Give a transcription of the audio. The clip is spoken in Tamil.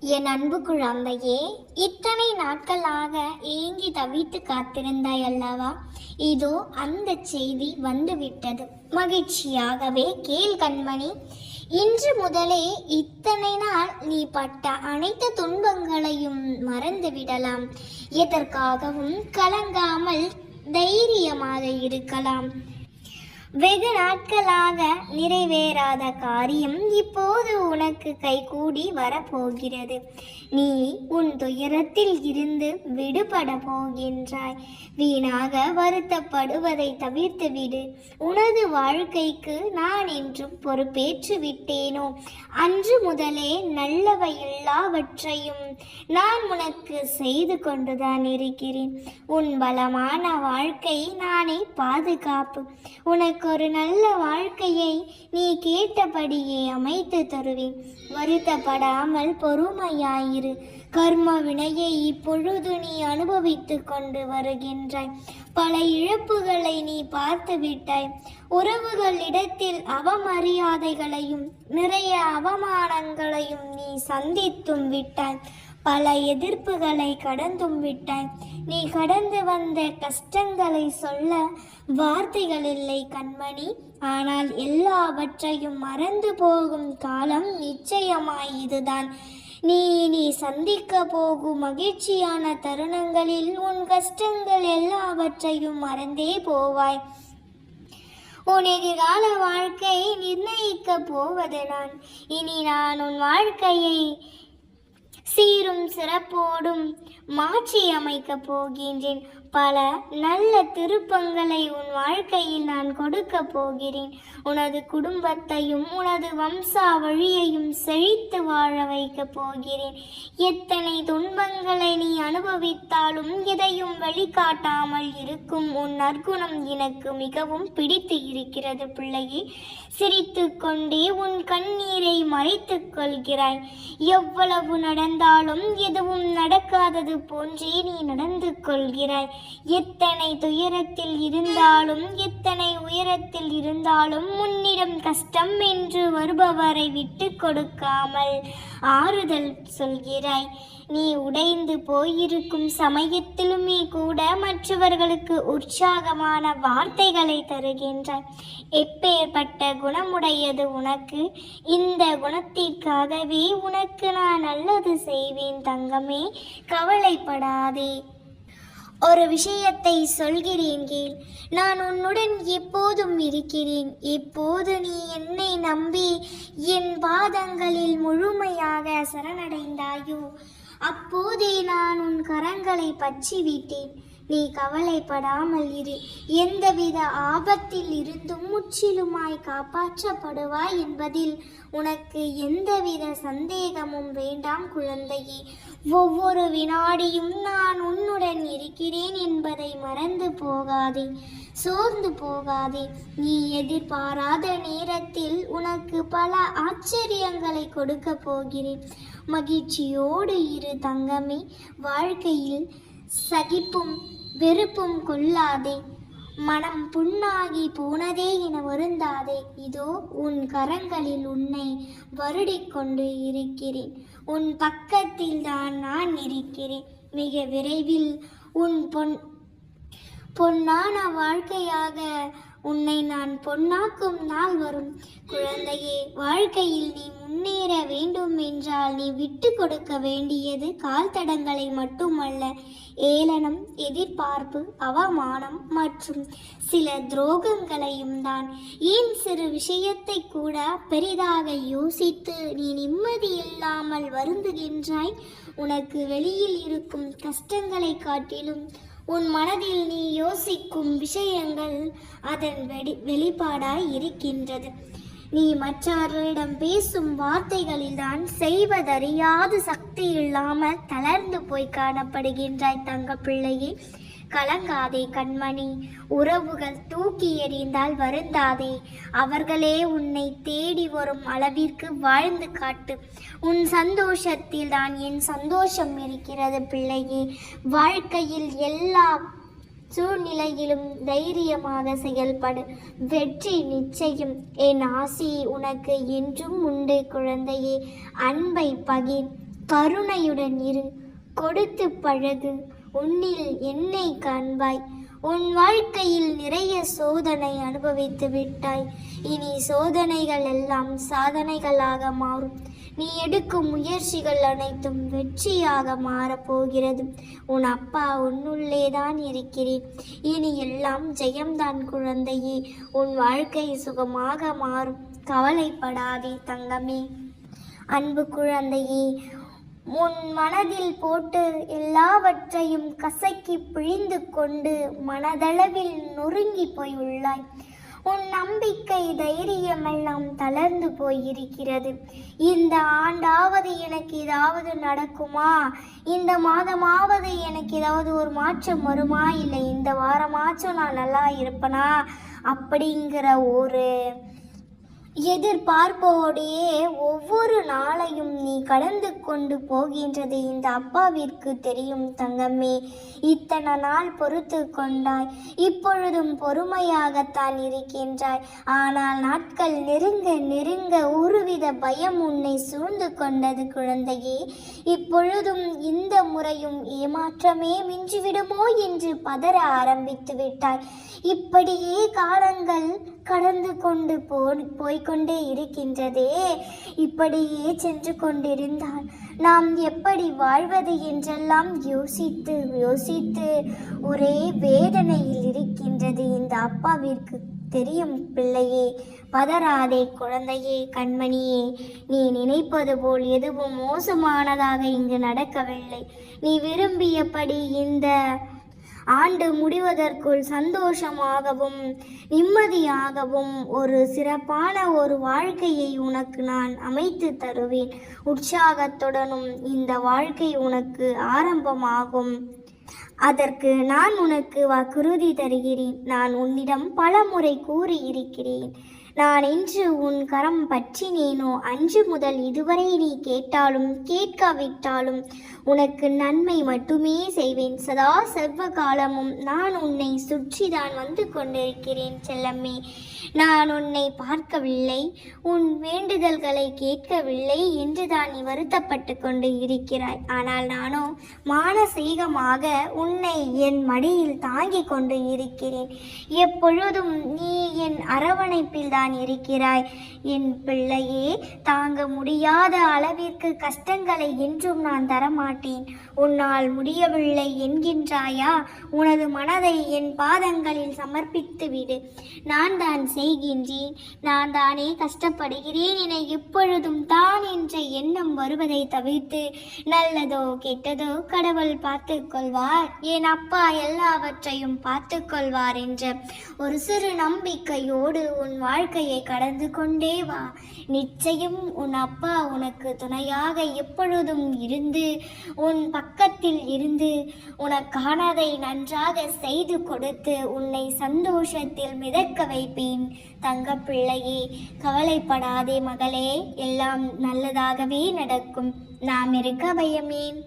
என் அன்பு குழந்தையே இத்தனை நாட்களாக ஏங்கி தவித்து காத்திருந்தாய் அல்லவா? இதோ அந்த செய்தி வந்துவிட்டது. மகிழ்ச்சியாகவே கேள் கண்மணி. இன்று முதலே இத்தனை நாள் நீ பட்ட அனைத்து துன்பங்களையும் மறந்து விடலாம். எதற்காகவும் கலங்காமல் தைரியமாக இருக்கலாம். வெகு நாட்களாக நிறைவேறாத காரியம் இப்போது உனக்கு கைகூடி வரப்போகிறது. நீ உன் துயரத்தில் இருந்து விடுபட போகின்றாய். வீணாக வருத்தப்படுவதை தவிர்த்து விடு. உனது வாழ்க்கைக்கு நான் என்றும் பொறுப்பேற்று விட்டேனோ? அன்று முதலே நல்லவை எல்லாவற்றையும் நான் உனக்கு செய்து கொண்டுதான் இருக்கிறேன். உன் பலமான வாழ்க்கை நானே பாதுகாப்பு. உனக்கு ஒரு நல்ல வாழ்க்கையை நீ கேட்டபடியே அமைத்து தருவேன். வருத்தப்படாமல் பொறுமையாயிரு. கர்ம வினையை இப்பொழுது நீ அனுபவித்து கொண்டு வருகின்றாய். பல இழப்புகளை நீ பார்த்து விட்டாய். உறவுகளிடத்தில் அவமரியாதைகளையும் நிறைய அவமானங்களையும் நீ சந்தித்தும் விட்டாய். பல எதிர்ப்புகளை கடந்தும் விட்டாய். நீ கடந்து வந்த கஷ்டங்களை சொல்ல வார்த்தைகள் இல்லை கண்மணி. ஆனால் எல்லாவற்றையும் மறந்து போகும் காலம் நிச்சயமாய் இதுதான். நீ நீ சந்திக்க போகும் மகிழ்ச்சியான தருணங்களில் உன் கஷ்டங்கள் எல்லாவற்றையும் மறந்தே போவாய். உன் எதிர்கால வாழ்க்கையை நிர்ணயிக்க போவது நான் இனி நான் உன் வாழ்க்கையை சீரும் சிறப்போடும் மாற்றி அமைக்கப் போகின்றேன். பல நல்ல திருப்பங்களை உன் வாழ்க்கையில் நான் கொடுக்க போகிறேன். உனது குடும்பத்தையும் உனது வம்சாவழியையும் செழித்து வாழ வைக்கப் போகிறேன். எத்தனை துன்பங்களை நீ அனுபவித்தாலும் எதையும் வெளிக்காட்டாமல் இருக்கும் உன் நற்குணம் எனக்கு மிகவும் பிடித்து இருக்கிறது பிள்ளையே. சிரித்து கொண்டே உன் கண்ணீரை மறைத்துக் கொள்கிறாய். எவ்வளவு நடந்தாலும் எதுவும் நடக்காதது போன்றே நீ நடந்து கொள்கிறாய். எத்தனை துயரத்தில் இருந்தாலும் எத்தனை உயரத்தில் இருந்தாலும் முன்னிடம் கஷ்டம் என்று வருபவரை விட்டு கொடுக்காமல் ஆறுதல் சொல்கிறாய். நீ உடைந்து போயிருக்கும் சமயத்திலுமே கூட மற்றவர்களுக்கு உற்சாகமான வார்த்தைகளை தருகின்றாய். எப்பேற்பட்ட குணமுடையது உனக்கு? இந்த குணத்திற்காகவே உனக்கு நான் நல்லது செய்வேன் தங்கமே. கவலைப்படாதே. ஒரு விஷயத்தை சொல்கிறேன் கேள் நான் உன்னுடன் எப்போதும் இருக்கிறேன். இப்போது நீ என்னை நம்பி என் பாதங்களில் முழுமையாக சரணடைந்தாயோ? அப்போதே நான் உன் கரங்களை பற்றி விட்டேன் நீ கவலைப்படாமல் இரு. எந்தவித ஆபத்தில் இருந்தும் முற்றிலுமாய் காப்பாற்றப்படுவாய் என்பதில் உனக்கு எந்தவித சந்தேகமும் வேண்டாம் குழந்தையே. ஒவ்வொரு வினாடியும் நான் உன்னுடன் இருக்கிறேன் என்பதை மறந்து போகாதே. சோர்ந்து போகாதே. நீ எதிர்பாராத நேரத்தில் உனக்கு பல ஆச்சரியங்களை கொடுக்க போகிறேன். மகிழ்ச்சியோடு இரு தங்கமே. வாழ்க்கையில் சகிப்பும் வெறுப்பும் கொள்ளாதே. மனம் புண்ணாகி போனதே என வருந்தாதே. இதோ உன் கரங்களில் உன்னை வருடிக்கொண்டு இருக்கிறேன். உன் பக்கத்தில் தான் நான் இருக்கிறேன். மிக விரைவில் உன் பொன் பொன்னான வாழ்க்கையாக உன்னை நான் பொன்னாக்கும் நாள் வரும். குழந்தையே வாழ்க்கையில் நீ முன்னேற வேண்டும் என்றால் நீ விட்டு கொடுக்க வேண்டியது கால் தடங்களை மட்டுமல்ல. ஏளனம் எதிர்பார்ப்பு அவமானம் மற்றும் சில துரோகங்களையும் தான். ஏன் சிறு விஷயத்தை கூட பெரிதாக யோசித்து நீ நிம்மதி இல்லாமல் வருந்துகின்றாய்? உனக்கு வெளியில் இருக்கும் கஷ்டங்களை காட்டிலும் உன் மனதில் நீ யோசிக்கும் விஷயங்கள் அதன் வெடி வெளிப்பாடாய் இருக்கின்றது. நீ மற்றவர்களிடம் பேசும் வார்த்தைகளில்தான் செய்வதறியாது. சக்தி இல்லாமல் தளர்ந்து போய் காணப்படுகின்றாய் தங்க பிள்ளையே கலங்காதே கண்மணி. உறவுகள் தூக்கி எறிந்தால் வருந்தாதே. அவர்களே உன்னை தேடி வரும் அளவிற்கு வாழ்ந்து காட்டு. உன் சந்தோஷத்தில் தான் என் சந்தோஷம் இருக்கிறது பிள்ளையே. வாழ்க்கையில் எல்லா சூழ்நிலையிலும் தைரியமாக செயல்படு. வெற்றி நிச்சயம். என் ஆசி உனக்கு என்றும் உண்டு குழந்தையே. அன்பை பகிர். கருணையுடன் இரு. கொடுத்து பழகு. உன்னில் என்னை காண்பாய். உன் வாழ்க்கையில் நிறைய சோதனை அனுபவித்து விட்டாய். இனி சோதனைகள் எல்லாம் சாதனைகளாக மாறும். நீ எடுக்கும் முயற்சிகள் அனைத்தும் வெற்றியாக மாறப்போகிறது உன் அப்பா உன்னுள்ளே தான் இருக்கிறேன் இனி எல்லாம் ஜெயம்தான் குழந்தையே. உன் வாழ்க்கை சுகமாக மாறும். கவலைப்படாதே தங்கமே. அன்பு குழந்தையே உன் மனதில் போட்டு எல்லாவற்றையும் கசக்கி பிழிந்து கொண்டு மனதளவில் நொறுங்கி போய் உள்ளாய் உன் நம்பிக்கை தைரியமெல்லாம் தளர்ந்து போயிருக்கிறது. இந்த ஆண்டாவது எனக்கு ஏதாவது நடக்குமா? இந்த மாதமாவது எனக்கு ஏதாவது ஒரு மாற்றம் வருமா? இல்லை இந்த வாரமாச்சும் நான் நல்லா இருப்பனா? அப்படிங்கிற ஒரு எதிர்பார்ப்போடையே ஒவ்வொரு நாளையும் நீ கடந்து கொண்டு போகின்றது இந்த அப்பாவிற்கு தெரியும் தங்கமே. இத்தனை நாள் பொறுத்து கொண்டாய். இப்பொழுதும் பொறுமையாகத்தான் இருக்கின்றாய். ஆனால் நாட்கள் நெருங்க நெருங்க ஒருவித பயம் உன்னை சூழ்ந்து கொண்டது குழந்தையே. இப்பொழுதும் இந்த முறையும் ஏமாற்றமே மிஞ்சிவிடுமோ என்று பதற ஆரம்பித்து விட்டாய். இப்படியே காலங்கள் கடந்து கொண்டு போ போய்க்கொண்டே இருக்கின்றதே. இப்படியே சென்று கொண்டிருந்தால் நாம் எப்படி வாழ்வது என்றெல்லாம் யோசித்து யோசித்து ஒரே வேதனையில் இருக்கின்றது. இந்த அப்பாவிற்கு தெரியும் பிள்ளையே பதறாதே குழந்தையே கண்மணியே. நீ நினைப்பது போல் எதுவும் மோசமானதாக இங்கு நடக்கவில்லை. நீ விரும்பியபடி இந்த ஆண்டு முடிவதற்குள் சந்தோஷமாகவும் நிம்மதியாகவும் ஒரு சிறப்பான ஒரு வாழ்க்கையை உனக்கு நான் அமைத்து தருவேன். உற்சாகத்துடனும் இந்த வாழ்க்கை உனக்கு ஆரம்பமாகும். அதற்கு நான் உனக்கு வாக்குறுதி தருகிறேன். நான் உன்னிடம் பல முறை கூறியிருக்கிறேன். நான் இன்று உன் கரம் பற்றினேனோ? அன்று முதல் இதுவரை நீ கேட்டாலும் கேட்காவிட்டாலும் உனக்கு நன்மை மட்டுமே செய்வேன். சதா செவ்வ காலமும் நான் உன்னை சுற்றிதான் வந்து கொண்டிருக்கிறேன் செல்லம்மே. நான் உன்னை பார்க்கவில்லை உன் வேண்டுதல்களை கேட்கவில்லை என்று தான் நீ வருத்தப்பட்டு கொண்டு இருக்கிறாய். ஆனால் நானோ மானசீகமாக உன்னை என் மடியில் தாங்கிக் கொண்டு இருக்கிறேன். எப்பொழுதும் நீ என் அரவணைப்பில் தான் இருக்கிறாய். என் பிள்ளையே தாங்க முடியாத அளவிற்கு கஷ்டங்களை என்றும் நான் தரமாட்டேன். உன்னால் முடியவில்லை என்கின்றாயா? உனது மனதை என் பாதங்களில் சமர்ப்பித்து விடு. நான் தான் செய்கின்றேன். நான் தானே கஷ்டப்படுகிறேன் என எப்பொழுதும் தான் என்ற எண்ணம் வருவதை தவிர்த்து நல்லதோ கெட்டதோ கடவுள் பார்த்து கொள்வார் என் அப்பா எல்லாவற்றையும் பார்த்து கொள்வார் என்ற ஒரு சிறு நம்பிக்கையோடு உன் வாழ்க்கை வாழ்க்கையை கடந்து கொண்டே வா. நிச்சயம் உன் அப்பா உனக்கு துணையாக எப்பொழுதும் இருந்து உன் பக்கத்தில் இருந்து உனக்கானதை நன்றாக செய்து கொடுத்து உன்னை சந்தோஷத்தில் மிதக்க வைப்பேன். தங்க பிள்ளையே கவலைப்படாதே மகளே. எல்லாம் நல்லதாகவே நடக்கும். நாம் இருக்க பயமேன்